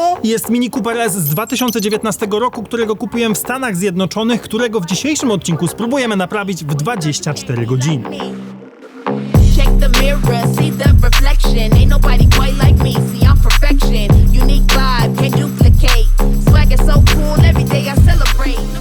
To jest Mini Cooper S z 2019 roku, którego kupiłem w Stanach Zjednoczonych, którego w dzisiejszym odcinku spróbujemy naprawić w 24 godziny.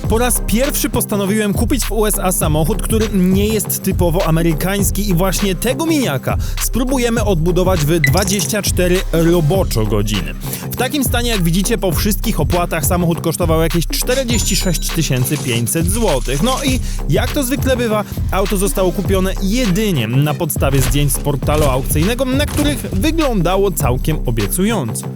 Po raz pierwszy postanowiłem kupić w USA samochód, który nie jest typowo amerykański i właśnie tego miniaka spróbujemy odbudować w 24 roboczo godziny. W takim stanie, jak widzicie, po wszystkich opłatach samochód kosztował jakieś 46 500 zł. No i jak to zwykle bywa, auto zostało kupione jedynie na podstawie zdjęć z portalu aukcyjnego, na których wyglądało całkiem obiecująco.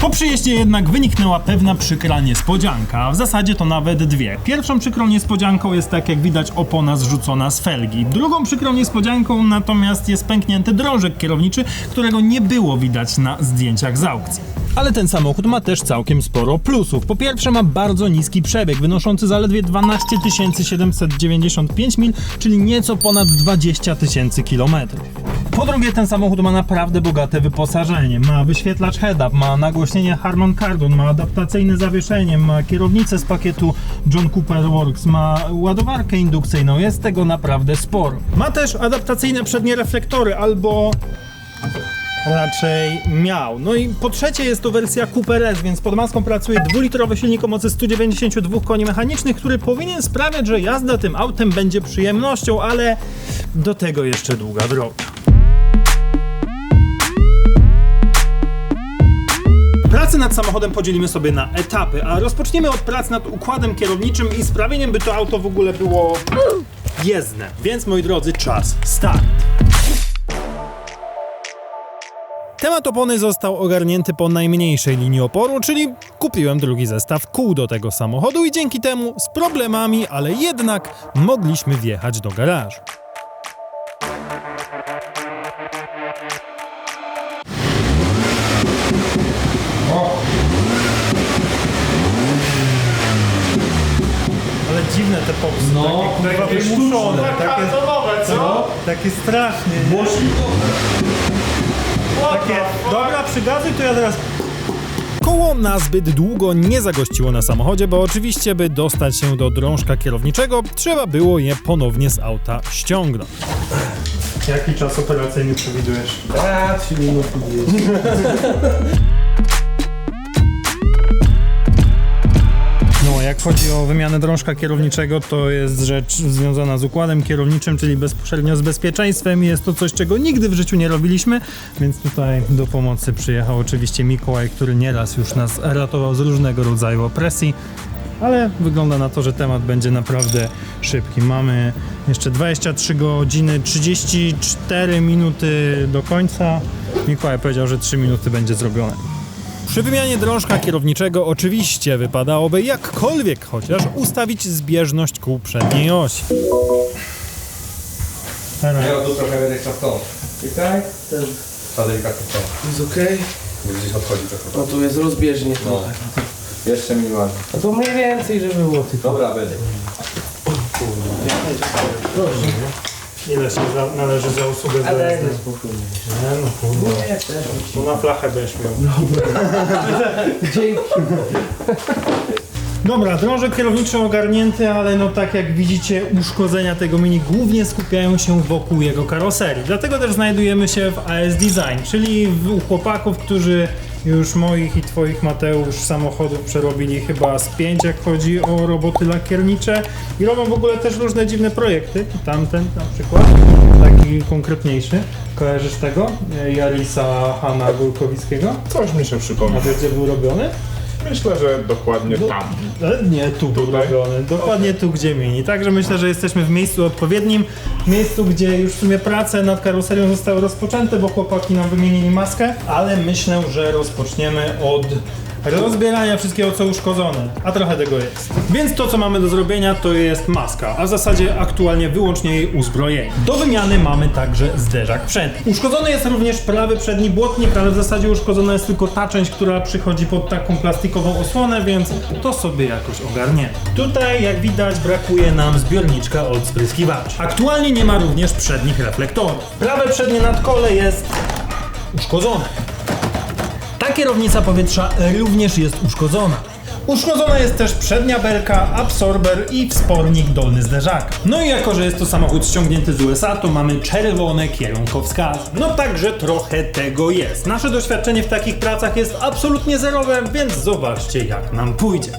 Po przyjeździe jednak wyniknęła pewna przykra niespodzianka, w zasadzie to nawet dwie. Pierwszą przykrą niespodzianką jest tak jak widać opona zrzucona z felgi. Drugą przykrą niespodzianką natomiast jest pęknięty drążek kierowniczy, którego nie było widać na zdjęciach z aukcji. Ale ten samochód ma też całkiem sporo plusów. Po pierwsze ma bardzo niski przebieg, wynoszący zaledwie 12 795 mil, czyli nieco ponad 20 tysięcy kilometrów. Po drugie, ten samochód ma naprawdę bogate wyposażenie. Ma wyświetlacz head-up, ma nagłośnienie Harman Kardon, ma adaptacyjne zawieszenie, ma kierownicę z pakietu John Cooper Works, ma ładowarkę indukcyjną, jest tego naprawdę sporo. Ma też adaptacyjne przednie reflektory albo raczej miał. No i po trzecie jest to wersja Cooper S, więc pod maską pracuje dwulitrowy silnik o mocy 192 koni mechanicznych, który powinien sprawiać, że jazda tym autem będzie przyjemnością, ale do tego jeszcze długa droga. Pracy nad samochodem podzielimy sobie na etapy, a rozpoczniemy od prac nad układem kierowniczym i sprawieniem, by to auto w ogóle było jezdne. Więc moi drodzy, czas start. Temat opony został ogarnięty po najmniejszej linii oporu, czyli kupiłem drugi zestaw kół do tego samochodu i dzięki temu z problemami, ale jednak mogliśmy wjechać do garażu. Ale dziwne te popsy, No, takie kurwa takie wymuszone, sztuczne, takie, co? Takie strasznie, nie? Takie, dobra, przygazuj, to ja teraz... Koło na zbyt długo nie zagościło na samochodzie, bo oczywiście, by dostać się do drążka kierowniczego, trzeba było je ponownie z auta ściągnąć. Jaki czas operacyjny przewidujesz? A, 3 minuty jak chodzi o wymianę drążka kierowniczego, to jest rzecz związana z układem kierowniczym, czyli bezpośrednio z bezpieczeństwem. Jest to coś, czego nigdy w życiu nie robiliśmy, więc tutaj do pomocy przyjechał oczywiście Mikołaj, który nieraz już nas ratował z różnego rodzaju opresji. Ale wygląda na to, że temat będzie naprawdę szybki. Mamy jeszcze 23 godziny, 34 minuty do końca. Mikołaj powiedział, że 3 minuty będzie zrobione. Przy wymianie drążka kierowniczego oczywiście wypadałoby jakkolwiek chociaż ustawić zbieżność kół przedniej osi. Teraz Ja tu trochę będę chciał stąd. Czekaj, ten Trzeba delikatnie stąd. jest okej. Bo gdzieś odchodzi trochę. No tu jest rozbieżnie. No. Jeszcze minimalnie. No to mniej więcej, żeby było tylko. Dobra, będzie. Ile się za, należy za usługę Ale zajazdem? nie no kurwa, Nie, też. bo na flachę będziesz miał. Dzięki. Dobra, drążek kierowniczy ogarnięty, ale no tak jak widzicie uszkodzenia tego mini głównie skupiają się wokół jego karoserii. Dlatego też znajdujemy się w AS Design, czyli w, u chłopaków, którzy już moich i twoich Mateusz samochodów przerobili chyba z pięć, jak chodzi o roboty lakiernicze i robią w ogóle też różne dziwne projekty. Tamten na przykład, taki konkretniejszy. Kojarzysz tego? Jarisa Hanna Górkowickiego? Coś mi się przypomina. A wiesz gdzie był robiony? Myślę, że dokładnie tam. Ale nie, tu był Tutaj? robiony. Dokładnie tu, gdzie mini. Także myślę, że jesteśmy w miejscu odpowiednim. Miejscu, gdzie już w sumie prace nad karoserią zostały rozpoczęte, bo chłopaki nam wymienili maskę. Ale myślę, że rozpoczniemy od rozbierania wszystkiego, co uszkodzone. A trochę tego jest. Więc to, co mamy do zrobienia, to jest maska. A w zasadzie aktualnie wyłącznie jej uzbrojenie. Do wymiany mamy także zderzak przedni. Uszkodzony jest również prawy przedni błotnik, ale w zasadzie uszkodzona jest tylko ta część, która przychodzi pod taką plastikową osłonę, więc to sobie jakoś ogarniemy. Tutaj, jak widać, brakuje nam zbiorniczka od spryskiwaczy. Aktualnie nie ma również przednich reflektorów. Prawe przednie nadkole jest uszkodzone. Kierownica powietrza również jest uszkodzona. Uszkodzona jest też przednia belka, absorber i wspornik dolny zderzaka. No i jako, że jest to samochód ściągnięty z USA, to mamy czerwone kierunkowskazy. No także trochę tego jest. Nasze doświadczenie w takich pracach jest absolutnie zerowe, więc zobaczcie jak nam pójdzie.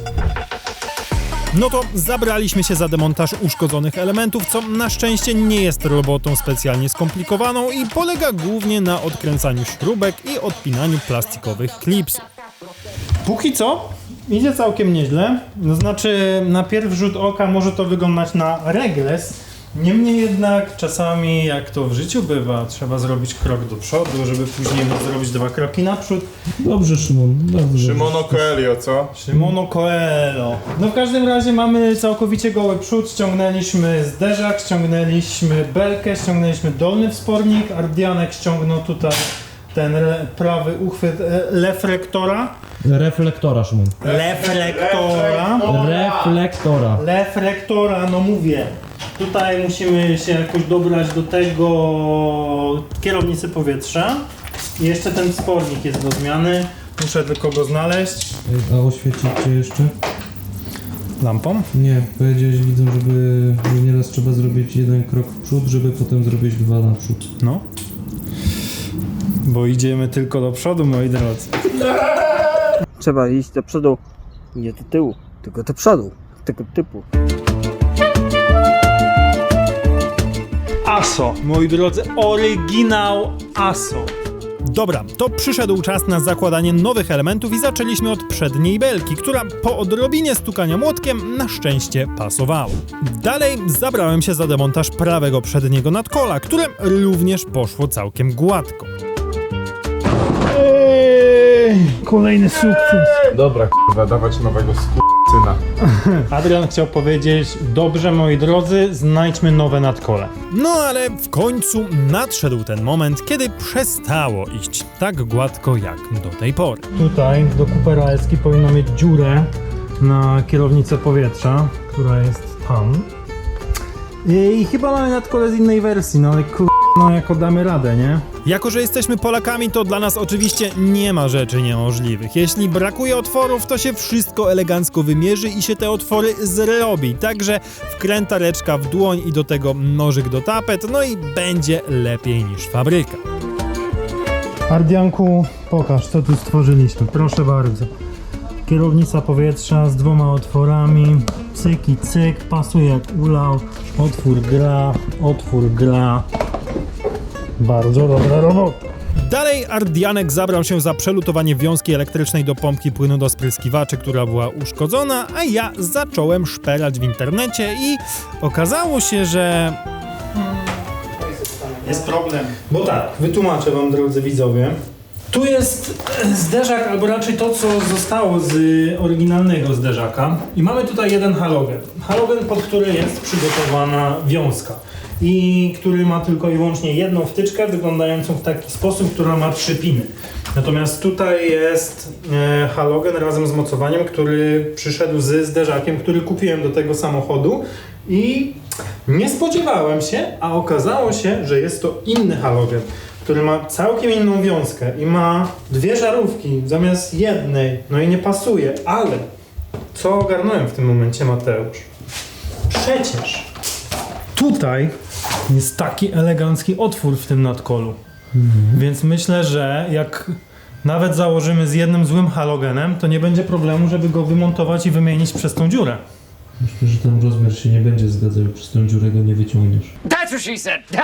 No to zabraliśmy się za demontaż uszkodzonych elementów, co na szczęście nie jest robotą specjalnie skomplikowaną i polega głównie na odkręcaniu śrubek i odpinaniu plastikowych klipsów. Póki co idzie całkiem nieźle. To znaczy, na pierwszy rzut oka może to wyglądać na regres. Niemniej jednak czasami, jak to w życiu bywa, trzeba zrobić krok do przodu, żeby później móc zrobić dwa kroki naprzód. Dobrze, Szymon, dobrze. Szymono Coelho, co? Szymono Coelho. No w każdym razie mamy całkowicie goły przód, ściągnęliśmy zderzak, ściągnęliśmy belkę, ściągnęliśmy dolny wspornik, Ardianek ściągnął tutaj ten re, prawy uchwyt e, lefrektora. Reflektora, Szymon. Lefrektora. Reflektora. Lefrektora, no mówię. Tutaj musimy się jakoś dobrać do tego kierownicy powietrza. I jeszcze ten wspornik jest do zmiany. Muszę tylko go znaleźć. A oświecić cię jeszcze? Lampą. Nie, powiedziałeś widzom, żeby że nieraz trzeba zrobić jeden krok w przód, żeby potem zrobić dwa naprzód. No. Bo idziemy tylko do przodu, moi drodzy. Trzeba iść do przodu, nie do tyłu, tylko do przodu, tego typu. ASO, moi drodzy, oryginał ASO. Dobra, to przyszedł czas na zakładanie nowych elementów i zaczęliśmy od przedniej belki, która po odrobinie stukania młotkiem na szczęście pasowała. Dalej zabrałem się za demontaż prawego przedniego nadkola, które również poszło całkiem gładko. kolejny sukces. Dobra, k***a, dawać nowego syna. Adrian chciał powiedzieć, dobrze moi drodzy, znajdźmy nowe nadkole. No ale w końcu nadszedł ten moment, kiedy przestało iść tak gładko jak do tej pory. Tutaj do Coopera Eski powinno mieć dziurę na kierownicę powietrza, która jest tam. I chyba mamy nadkole z innej wersji, no ale kur... No jako damy radę, nie? Jako, że jesteśmy Polakami, to dla nas oczywiście nie ma rzeczy niemożliwych. Jeśli brakuje otworów, to się wszystko elegancko wymierzy i się te otwory zrobi. Także wkrętareczka w dłoń i do tego nożyk do tapet, no i będzie lepiej niż fabryka. Ardianku, pokaż co tu stworzyliśmy, proszę bardzo. Kierownica powietrza z dwoma otworami, cyk i cyk, pasuje jak ulał, otwór gra, otwór gra. Bardzo dobra robota. Dalej Ardianek zabrał się za przelutowanie wiązki elektrycznej do pompki płynu do spryskiwaczy, która była uszkodzona, a ja zacząłem szperać w internecie i okazało się, że... Jest problem. Bo tak, wytłumaczę wam drodzy widzowie. Tu jest e, zderzak, albo raczej to, co zostało z oryginalnego zderzaka. I mamy tutaj jeden halogen. Halogen, pod który jest przygotowana wiązka. I który ma tylko i wyłącznie jedną wtyczkę, wyglądającą w taki sposób, która ma trzy piny. Natomiast tutaj jest e, halogen razem z mocowaniem, który przyszedł z zderzakiem, który kupiłem do tego samochodu. I nie spodziewałem się, a okazało się, że jest to inny halogen, który ma całkiem inną wiązkę i ma dwie żarówki zamiast jednej. No i nie pasuje, ale co ogarnąłem w tym momencie, Mateusz? Przecież tutaj jest taki elegancki otwór w tym nadkolu. Więc myślę, że jak nawet założymy z jednym złym halogenem, to nie będzie problemu, żeby go wymontować i wymienić przez tą dziurę. Myślę, że ten rozmiar się nie będzie zgadzał, przez tą dziurę go nie wyciągniesz. That's what she said.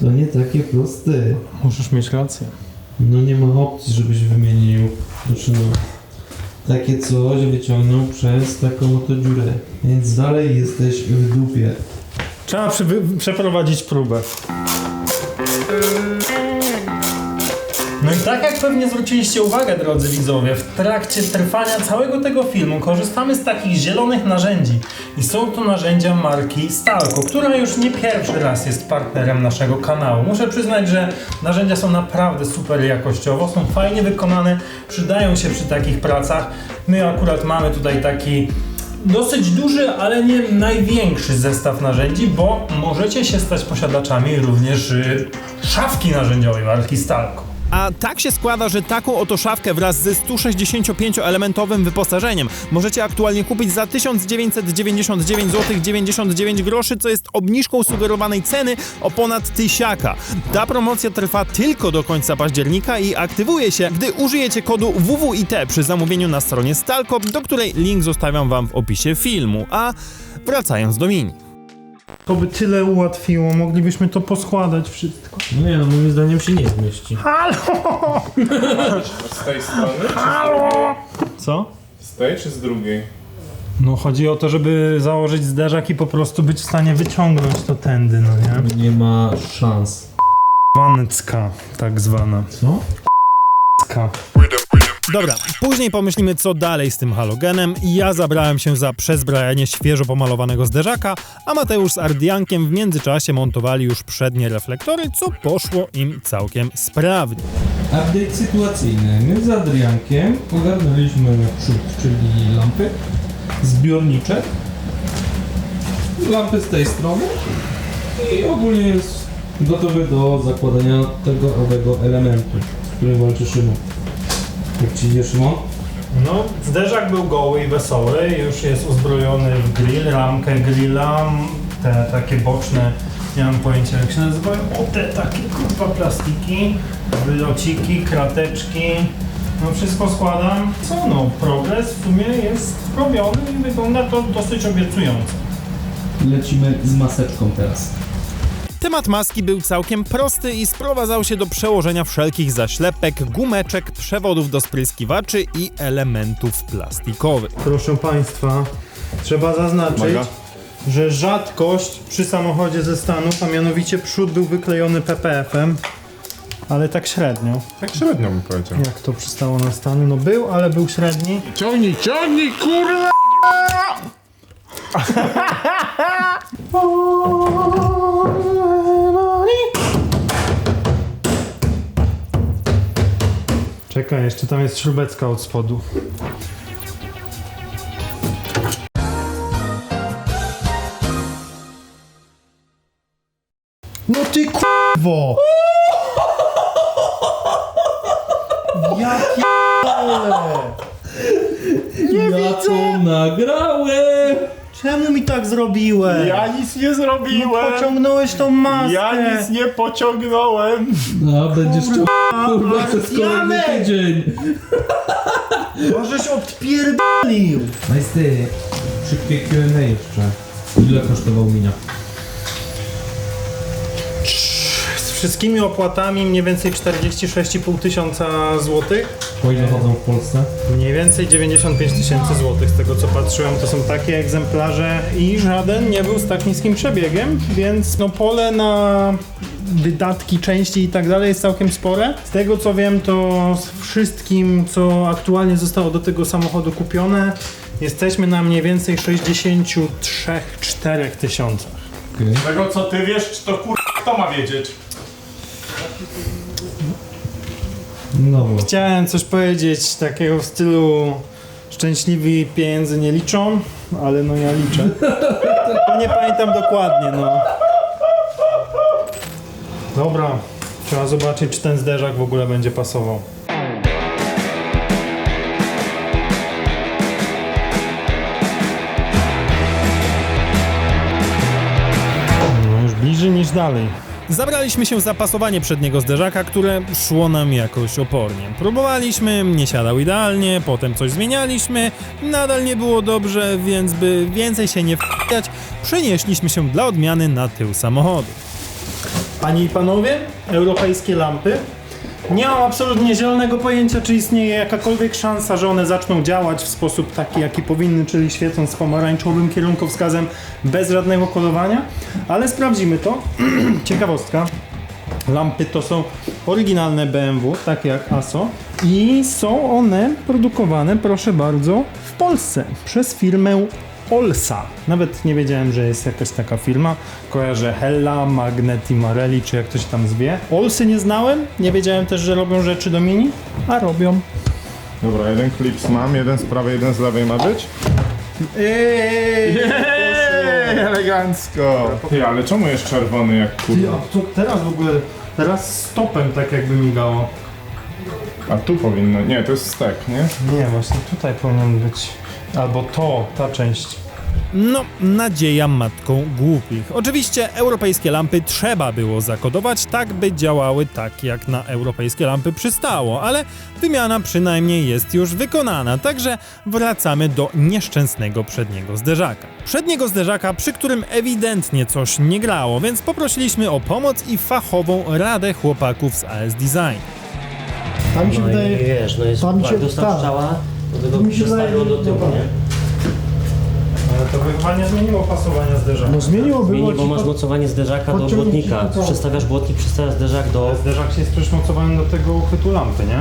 To nie takie proste. Możesz mieć rację. No nie ma opcji, żebyś wymienił. Znaczy no, takie coś wyciągnął przez taką oto dziurę. Więc dalej jesteś w dupie. Trzeba przy, przeprowadzić próbę. No i tak jak pewnie zwróciliście uwagę, drodzy widzowie, w trakcie trwania całego tego filmu korzystamy z takich zielonych narzędzi. I są to narzędzia marki Stalco, która już nie pierwszy raz jest partnerem naszego kanału. Muszę przyznać, że narzędzia są naprawdę super jakościowo, są fajnie wykonane, przydają się przy takich pracach. My akurat mamy tutaj taki dosyć duży, ale nie największy zestaw narzędzi, bo możecie się stać posiadaczami również y, szafki narzędziowej marki Stalco. A tak się składa, że taką oto szafkę wraz ze 165-elementowym wyposażeniem możecie aktualnie kupić za 1999 zł 99 groszy, co jest obniżką sugerowanej ceny o ponad tysiaka. Ta promocja trwa tylko do końca października i aktywuje się, gdy użyjecie kodu WWIT przy zamówieniu na stronie Stalkop, do której link zostawiam wam w opisie filmu. A wracając do mini. To by tyle ułatwiło, moglibyśmy to poskładać wszystko. No nie, no moim zdaniem się nie zmieści. Z tej strony? Co? Z tej czy z drugiej? No chodzi o to, żeby założyć zderzak i po prostu być w stanie wyciągnąć to tędy, no nie? Nie ma szans. Wanecka, tak zwana. Co? Cka. Dobra, później pomyślimy co dalej z tym halogenem. Ja zabrałem się za przezbrajanie świeżo pomalowanego zderzaka, a Mateusz z Ardiankiem w międzyczasie montowali już przednie reflektory, co poszło im całkiem sprawnie. Update sytuacyjny. My z Adriankiem ogarnęliśmy przód, czyli lampy, zbiorniczek, lampy z tej strony i ogólnie jest gotowy do zakładania tego owego elementu, z którym walczy Szymon. Jak ci idzie Szymon? No, zderzak był goły i wesoły, już jest uzbrojony w grill, ramkę grilla, te takie boczne, nie mam pojęcia jak się nazywają, o te takie kurwa plastiki, wylociki, krateczki, no wszystko składam. Co no, progres w sumie jest robiony i wygląda to dosyć obiecująco. Lecimy z maseczką teraz. Temat maski był całkiem prosty i sprowadzał się do przełożenia wszelkich zaślepek, gumeczek, przewodów do spryskiwaczy i elementów plastikowych. Proszę Państwa, trzeba zaznaczyć, Uwaga. że rzadkość przy samochodzie ze Stanów, a mianowicie przód był wyklejony PPF-em, ale tak średnio. Tak średnio bym powiedział. Jak to przystało na Stany? No był, ale był średni. Ciągnij, ciągnij, kurwa! Czekaj, jeszcze tam jest śrubecka od spodu. No ty k***wo! Ja p***le! ja to nagrałem! Czemu mi tak zrobiłeś? nic nie No zrobiłem! pociągnąłeś tą maskę! nie pociągnąłem! No, będziesz chciał kurwa przez kolejny Janek! tydzień. Możeś odpierdolił! Majsty, szybkie Q&A jeszcze. Ile kosztował minia? Wszystkimi opłatami mniej więcej 46,5 tysiąca złotych. Po ile chodzą w Polsce? Mniej więcej 95 tysięcy złotych z tego co patrzyłem. To są takie egzemplarze i żaden nie był z tak niskim przebiegiem, więc no pole na wydatki, części i tak dalej jest całkiem spore. Z tego co wiem to z wszystkim co aktualnie zostało do tego samochodu kupione jesteśmy na mniej więcej 63-4 tysiącach. Okay. Tego co ty wiesz, czy to kurwa kto ma wiedzieć? No bo. Chciałem coś powiedzieć takiego w stylu szczęśliwi pieniędzy nie liczą, ale no ja liczę. To nie pamiętam dokładnie, no. Dobra, trzeba zobaczyć, czy ten zderzak w ogóle będzie pasował. No już bliżej niż dalej. Zabraliśmy się za pasowanie przedniego zderzaka, które szło nam jakoś opornie. Próbowaliśmy, nie siadał idealnie, potem coś zmienialiśmy, nadal nie było dobrze, więc by więcej się nie wpijać, przenieśliśmy się dla odmiany na tył samochodu. Panie i panowie, europejskie lampy. Nie mam absolutnie zielonego pojęcia, czy istnieje jakakolwiek szansa, że one zaczną działać w sposób taki, jaki powinny, czyli świecąc pomarańczowym kierunkowskazem bez żadnego kodowania, ale sprawdzimy to. Ciekawostka. Lampy to są oryginalne BMW, takie jak ASO i są one produkowane, proszę bardzo, w Polsce przez firmę Olsa. Nawet nie wiedziałem, że jest jakaś taka firma. Kojarzę Hella, Magnet i Marelli, czy jak to się tam zwie. Olsy nie znałem, nie wiedziałem też, że robią rzeczy do Mini, a robią. Dobra, jeden klips mam, jeden z prawej, jeden z lewej ma być? Ej, elegancko! Ty, ale czemu jest czerwony jak Ty, kurwa? a to teraz w ogóle, teraz stopem tak jakby migało. A tu powinno, nie, to jest stek, nie? Nie, właśnie tutaj powinien być. Albo to, ta część. No, nadzieja matką głupich. Oczywiście europejskie lampy trzeba było zakodować tak, by działały tak, jak na europejskie lampy przystało, ale wymiana przynajmniej jest już wykonana, także wracamy do nieszczęsnego przedniego zderzaka. Przedniego zderzaka, przy którym ewidentnie coś nie grało, więc poprosiliśmy o pomoc i fachową radę chłopaków z AS Design. Tam mi się No wydaje, i wiesz, no jest tam się- dostał strzała, do tego To mi się przestawił wydaje, do tyłu, nie? Ale to by chyba nie zmieniło pasowania zderzaka. no zmieniło Zmieni, było bo ci masz pod- mocowanie zderzaka do podciągnij błotnika. ci to co? Przestawiasz błotnik, przestawiasz zderzak do... Zderzak jest przymocowany do tego uchwytu lampy, nie?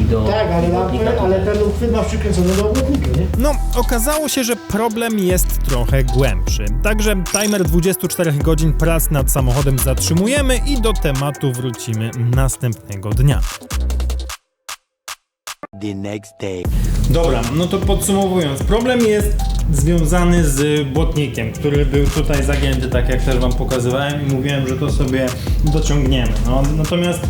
i do Tak, ale, błotnika lampy, tutaj. ale ten uchwyt masz przykręcony do obłotnika, nie? No, okazało się, że problem jest trochę głębszy. Także timer 24 godzin prac nad samochodem zatrzymujemy i do tematu wrócimy następnego dnia. Dobra, no to podsumowując, problem jest związany z błotnikiem, który był tutaj zagięty, tak jak też wam pokazywałem i mówiłem, że to sobie dociągniemy. No, natomiast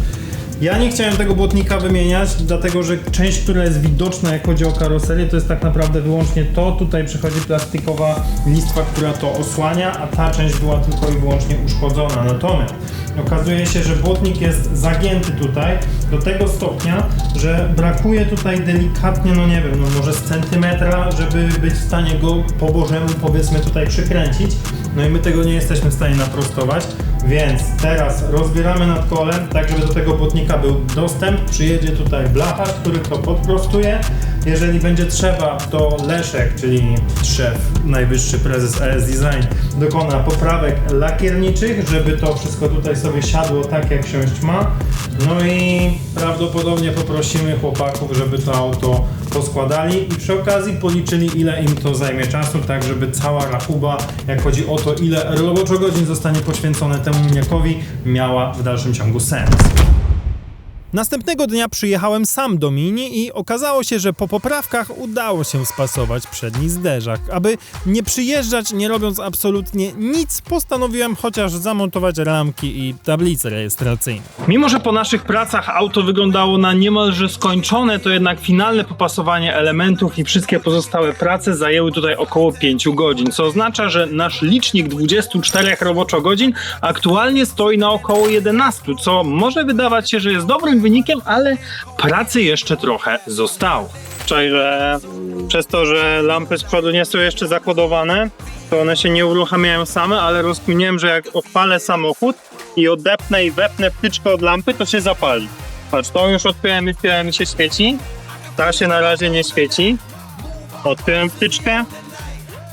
ja nie chciałem tego błotnika wymieniać, dlatego że część, która jest widoczna, jak chodzi o karoserię, to jest tak naprawdę wyłącznie to. Tutaj przychodzi plastikowa listwa, która to osłania, a ta część była tylko i wyłącznie uszkodzona. Natomiast okazuje się, że błotnik jest zagięty tutaj do tego stopnia, że brakuje tutaj delikatnie, no nie wiem, no może z centymetra, żeby być w stanie go po bożemu powiedzmy tutaj przykręcić. No i my tego nie jesteśmy w stanie naprostować, więc teraz rozbieramy nad kolem, tak żeby do tego błotnika był dostęp. Przyjedzie tutaj blacharz, który to podprostuje. Jeżeli będzie trzeba, to Leszek, czyli szef, najwyższy prezes AS Design, dokona poprawek lakierniczych, żeby to wszystko tutaj sobie siadło tak, jak siąść ma. No i prawdopodobnie poprosimy chłopaków, żeby to auto poskładali i przy okazji policzyli, ile im to zajmie czasu, tak żeby cała rachuba, jak chodzi o to, ile roboczo godzin zostanie poświęcone temu miniakowi, miała w dalszym ciągu sens. Następnego dnia przyjechałem sam do Mini i okazało się, że po poprawkach udało się spasować przedni zderzak. Aby nie przyjeżdżać, nie robiąc absolutnie nic, postanowiłem chociaż zamontować ramki i tablice rejestracyjne. Mimo, że po naszych pracach auto wyglądało na niemalże skończone, to jednak finalne popasowanie elementów i wszystkie pozostałe prace zajęły tutaj około 5 godzin, co oznacza, że nasz licznik 24 roboczo godzin aktualnie stoi na około 11, co może wydawać się, że jest dobrym wynikiem, ale pracy jeszcze trochę zostało. Wczoraj, że przez to, że lampy z przodu nie są jeszcze zakodowane, to one się nie uruchamiają same, ale rozkminiłem, że jak odpalę samochód i odepnę i wepnę wtyczkę od lampy, to się zapali. Patrz, to już odpiąłem i wpiąłem i się świeci. Ta się na razie nie świeci. Odpiąłem wtyczkę,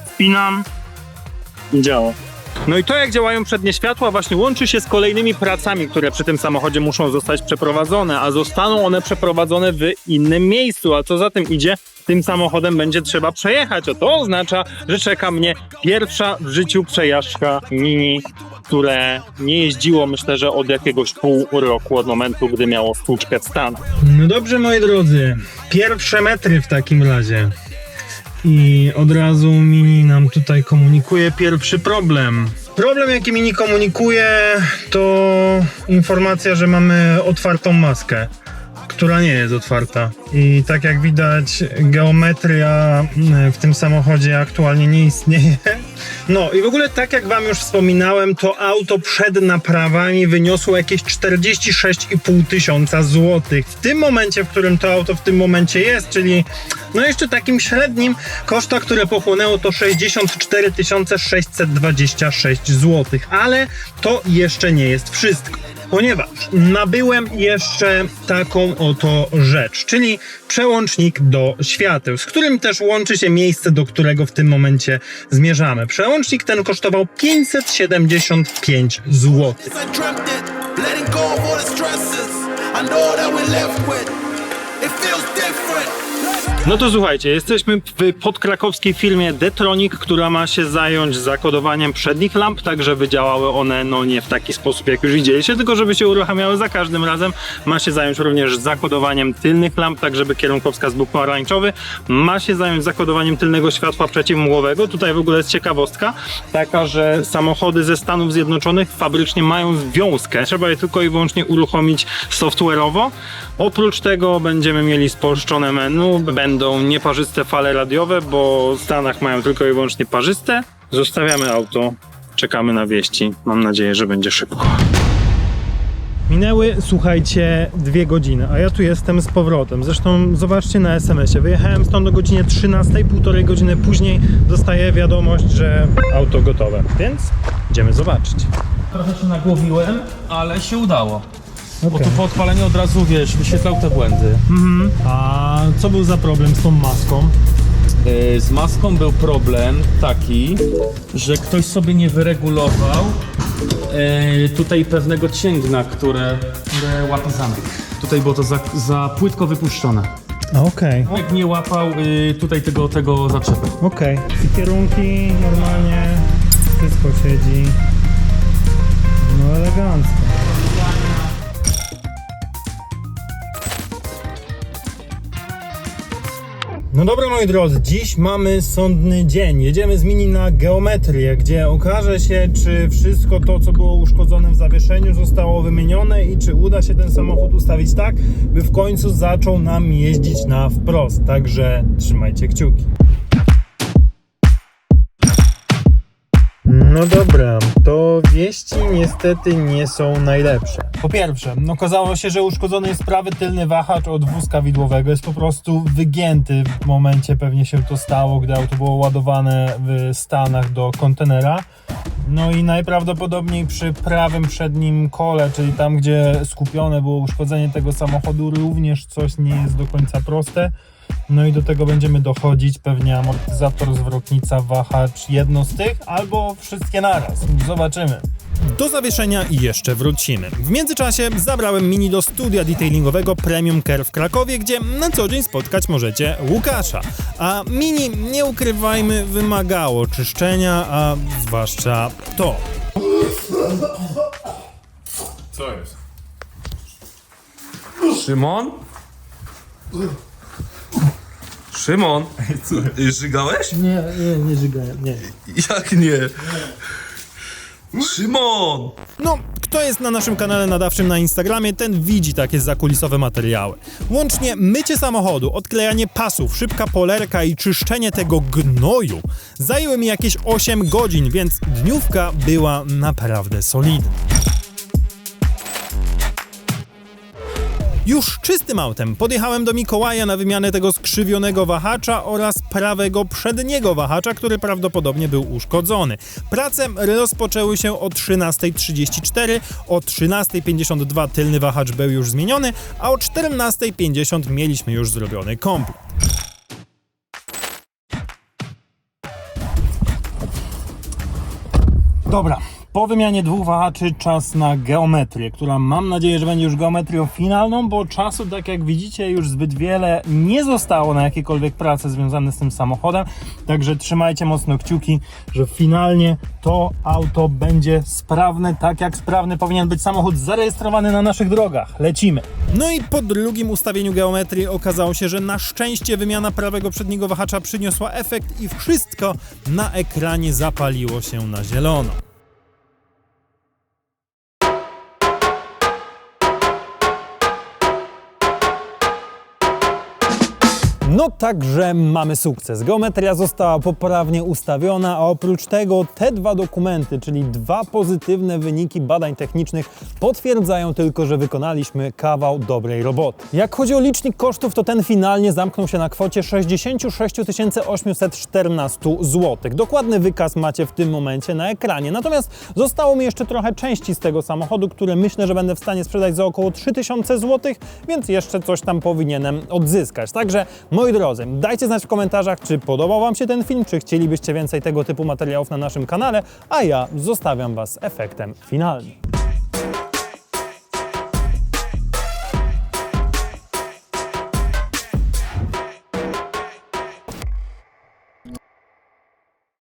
wpinam i działa. No i to jak działają przednie światła właśnie łączy się z kolejnymi pracami, które przy tym samochodzie muszą zostać przeprowadzone, a zostaną one przeprowadzone w innym miejscu, a co za tym idzie, tym samochodem będzie trzeba przejechać, a to oznacza, że czeka mnie pierwsza w życiu przejażdżka mini, które nie jeździło myślę, że od jakiegoś pół roku, od momentu, gdy miało stłuczkę w stan. No dobrze moi drodzy, pierwsze metry w takim razie. I od razu Mini nam tutaj komunikuje pierwszy problem. Problem, jaki Mini komunikuje, to informacja, że mamy otwartą maskę, która nie jest otwarta. I tak jak widać, geometria w tym samochodzie aktualnie nie istnieje. No i w ogóle, tak jak Wam już wspominałem, to auto przed naprawami wyniosło jakieś 46,5 tysiąca złotych. W tym momencie, w którym to auto w tym momencie jest, czyli no jeszcze takim średnim koszta, które pochłonęło to 64 626 zł. Ale to jeszcze nie jest wszystko. Ponieważ nabyłem jeszcze taką oto rzecz, czyli przełącznik do świateł, z którym też łączy się miejsce, do którego w tym momencie zmierzamy. Przełącznik ten kosztował 575 zł. I know that. No to słuchajcie, jesteśmy w podkrakowskiej firmie Detronic, która ma się zająć zakodowaniem przednich lamp, tak żeby działały one no nie w taki sposób jak już widzieliście, tylko żeby się uruchamiały za każdym razem. Ma się zająć również zakodowaniem tylnych lamp, tak żeby kierunkowskaz był pomarańczowy. Ma się zająć zakodowaniem tylnego światła przeciwmgłowego. Tutaj w ogóle jest ciekawostka, taka, że samochody ze Stanów Zjednoczonych fabrycznie mają związkę. Trzeba je tylko i wyłącznie uruchomić software'owo. Oprócz tego będziemy mieli spolszczone menu, będą nieparzyste fale radiowe, bo w Stanach mają tylko i wyłącznie parzyste. Zostawiamy auto, czekamy na wieści. Mam nadzieję, że będzie szybko. Minęły, słuchajcie, dwie godziny, a ja tu jestem z powrotem. Zresztą zobaczcie na SMS-ie. Wyjechałem stąd o godzinie 13, półtorej godziny później dostaję wiadomość, że auto gotowe. Więc idziemy zobaczyć. Trochę się nagłowiłem, ale się udało. Bo Okej. tu po odpaleniu od razu, wiesz, wyświetlał te błędy. A co był za problem z tą maską? Yy, z maską był problem taki, że ktoś sobie nie wyregulował yy, tutaj pewnego cięgna, które, które łapie zamyk. Tutaj było to za, za płytko wypuszczone. Okej, Jak nie łapał yy, tutaj tego, tego zaczepy. okej. I kierunki normalnie, wszystko siedzi. No elegancko. No dobra moi drodzy, dziś mamy sądny dzień. Jedziemy z Mini na geometrię, gdzie okaże się, czy wszystko to, co było uszkodzone w zawieszeniu, zostało wymienione i czy uda się ten samochód ustawić tak, by w końcu zaczął nam jeździć na wprost. Także trzymajcie kciuki. No dobra, to wieści niestety nie są najlepsze. Po pierwsze, no okazało się, że uszkodzony jest prawy tylny wahacz od wózka widłowego. Jest po prostu wygięty w momencie, pewnie się to stało, gdy auto było ładowane w Stanach do kontenera. No i najprawdopodobniej przy prawym przednim kole, czyli tam, gdzie skupione było uszkodzenie tego samochodu, również coś nie jest do końca proste. No i do tego będziemy dochodzić, pewnie amortyzator, zwrotnica, wahacz, jedno z tych, albo wszystkie naraz. Zobaczymy. Do zawieszenia jeszcze wrócimy. W międzyczasie zabrałem Mini do studia detailingowego Premium Care w Krakowie, gdzie na co dzień spotkać możecie Łukasza. A Mini, nie ukrywajmy, wymagało czyszczenia, a zwłaszcza to. Co jest? Szymon? Szymon? Żygałeś? Nie, nie, nie żygałem, nie. Jak nie? Szymon! No, kto jest na naszym kanale nadawczym na Instagramie, ten widzi takie zakulisowe materiały. Łącznie mycie samochodu, odklejanie pasów, szybka polerka i czyszczenie tego gnoju zajęły mi jakieś 8 godzin, więc dniówka była naprawdę solidna. Już czystym autem podjechałem do Mikołaja na wymianę tego skrzywionego wahacza oraz prawego przedniego wahacza, który prawdopodobnie był uszkodzony. Prace rozpoczęły się o 13.34, o 13.52 tylny wahacz był już zmieniony, a o 14.50 mieliśmy już zrobiony komplet. Dobra, po wymianie dwóch wahaczy czas na geometrię, która mam nadzieję, że będzie już geometrią finalną, bo czasu, tak jak widzicie, już zbyt wiele nie zostało na jakiekolwiek prace związane z tym samochodem. Także trzymajcie mocno kciuki, że finalnie to auto będzie sprawne, tak jak sprawny powinien być samochód zarejestrowany na naszych drogach. Lecimy. No i po drugim ustawieniu geometrii okazało się, że na szczęście wymiana prawego przedniego wahacza przyniosła efekt i wszystko na ekranie zapaliło się na zielono. No także mamy sukces. Geometria została poprawnie ustawiona, a oprócz tego te dwa dokumenty, czyli dwa pozytywne wyniki badań technicznych potwierdzają tylko, że wykonaliśmy kawał dobrej roboty. Jak chodzi o licznik kosztów, to ten finalnie zamknął się na kwocie 66 814 zł. Dokładny wykaz macie w tym momencie na ekranie. Natomiast zostało mi jeszcze trochę części z tego samochodu, które myślę, że będę w stanie sprzedać za około 3000 zł, więc jeszcze coś tam powinienem odzyskać. Także moi drodzy, dajcie znać w komentarzach, czy podobał Wam się ten film, czy chcielibyście więcej tego typu materiałów na naszym kanale, a ja zostawiam Was efektem finalnym.